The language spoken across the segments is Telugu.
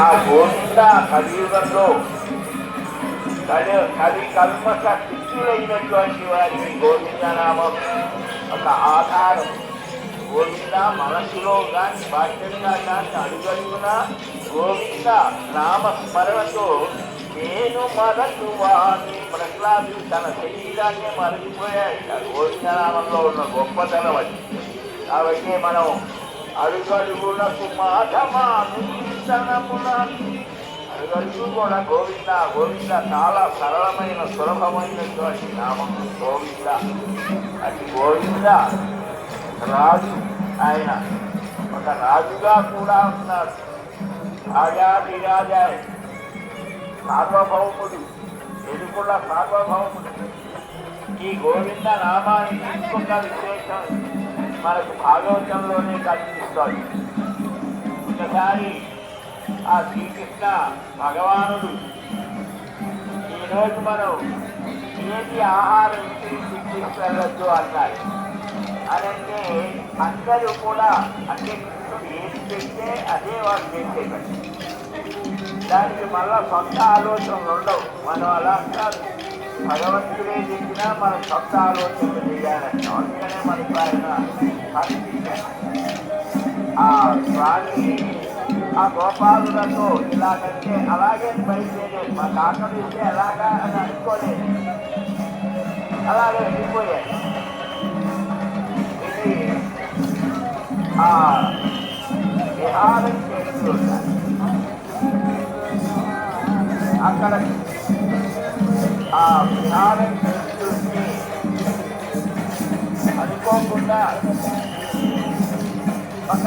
ఆ గోవింద కలియుగంలో కలి కలి కల్మక శిష్యులైనటువంటి వారికి గోవింద నామం ఒక ఆధారం. గోవింద మనసులో కానీ బాహ్యంగా కానీ అడుగడుగున గోవింద నామ స్మరణతో నేను మరచు వాణి ప్రహ్లాదు తన శరీరాన్ని మరచిపోయాడు. గోవిందనామంలో ఉన్న గొప్పతనం అది. కాబట్టి మనం అడుగడుగునకు మాధమాను కీర్తనమున అడుగడుగు గోవింద గోవింద చాలా సరళమైన సులభమైనటువంటి నామం గోవింద. అది గోవింద రాజు ఆయన. ఒక రాజుగా కూడా ఉన్నాడు. రాజాధిరాజా సార్వభౌముడు ఎదుకుల సార్వభౌముడు. ఈ గోవింద నామాన్ని తీసుకున్న విశేషం మనకు భాగవతంలోనే కనిపిస్తుంది. ఒకసారి ఆ శ్రీకృష్ణ భగవానుడు. ఈరోజు మనం ఏది ఆహారం ఇంటికి తీసుకెళ్ళొద్దు అన్నారు అనంటే అందరూ కూడా అంటే కృష్ణుడు ఏది పెడితే అదే వాళ్ళు చేసేవాడు దానికి మళ్ళా సొంత ఆలోచనలు ఉండవు. మనం అలా అంటారు భగవంతుడే చెప్పినా మనం సొంత ఆలోచనలు చేయాలంటాం. అందుకనే మనకు ఆయన ఆ స్వామి ఆ గోపాలులతో ఇలాగంటే అలాగే బయలుదేరేది మా కాకలు ఇస్తే ఎలాగా అని అనుకోలేదు. అలాగే వెళ్ళిపోయాడు ఇది ఆ విహారం చేస్తూ అక్కడ ఆ విహారం చేస్తుంటే అనుకోకుండా ఒక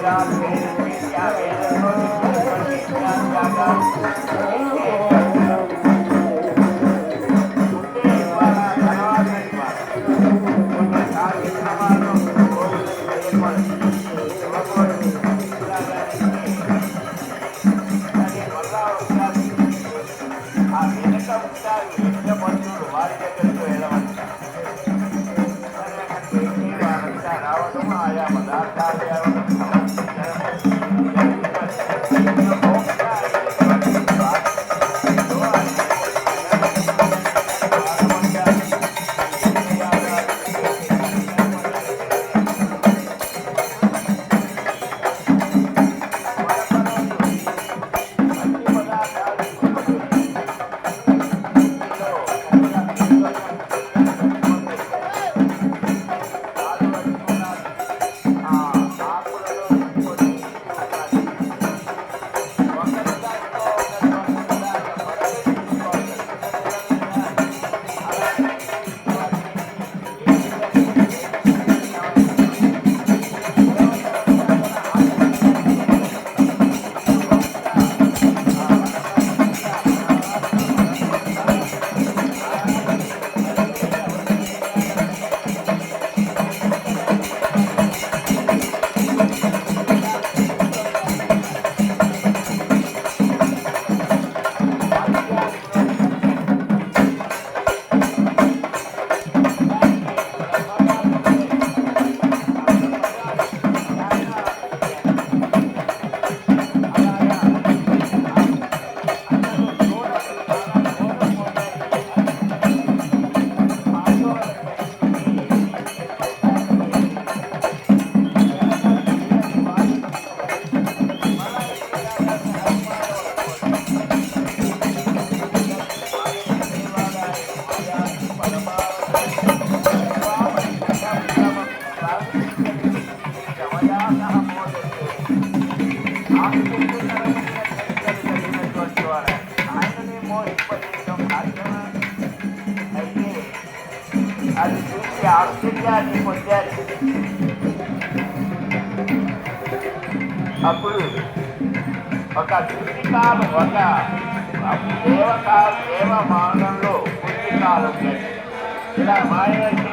Yeah. అది చూసి ఆశ్చర్యాన్ని పొందారు అప్పుడు ఒక దుష్టికాలం ఒక దేవకాల దేవ మార్గంలో పుష్టికాలం ఇలా మాయవచ్చి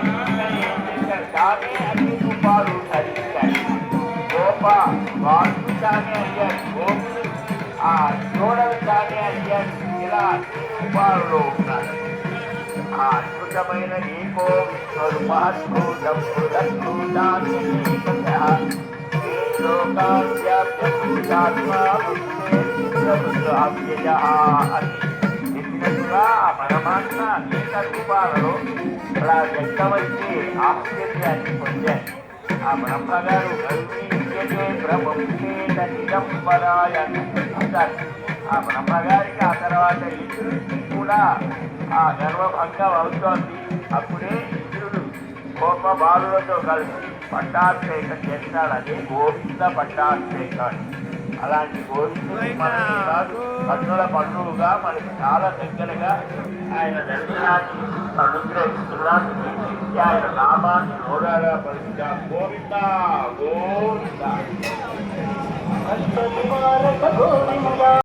ఏం చేశారు తానే అన్ని రూపాలు ధరించాడు గోప వాళ్ళు తానే అయ్యారు గోపులు ఆ చూడలు తానే అయ్యారు ఇలా అన్ని రూపాలలో ఉన్నారు ఆ అద్భుతమైన నీకో చెప్పినట్టుగా పరమాత్మ అనేక రూపాలలో అలా వ్యక్తమయ్యే ఆశ్చర్యాన్ని పొందారు ఆ బ్రహ్మగారు గర్వీయతే బ్రహ్మేత నిజంబరాయ అంటారు ఆ బ్రహ్మగారికి ఆ తర్వాత ఇంద్రుడికి కూడా ఆ గర్వభంగం అవుతోంది అప్పుడే ఇంద్రుడు కోప బాలులతో కలిసి పట్టాభిషేకం చేస్తాడు అదే గోవింద పట్టాభిషేకం అలాంటి గోవిందుడు మనకి కాదు. కన్నుల పండుగగా మనకి చాలా దగ్గరగా ఆయన దర్శనాన్ని అనుగ్రహిస్తున్నాడు. ఈ ఆయన నామాన్ని నోరాగా పలుకుతాం గోవింద గోవింద.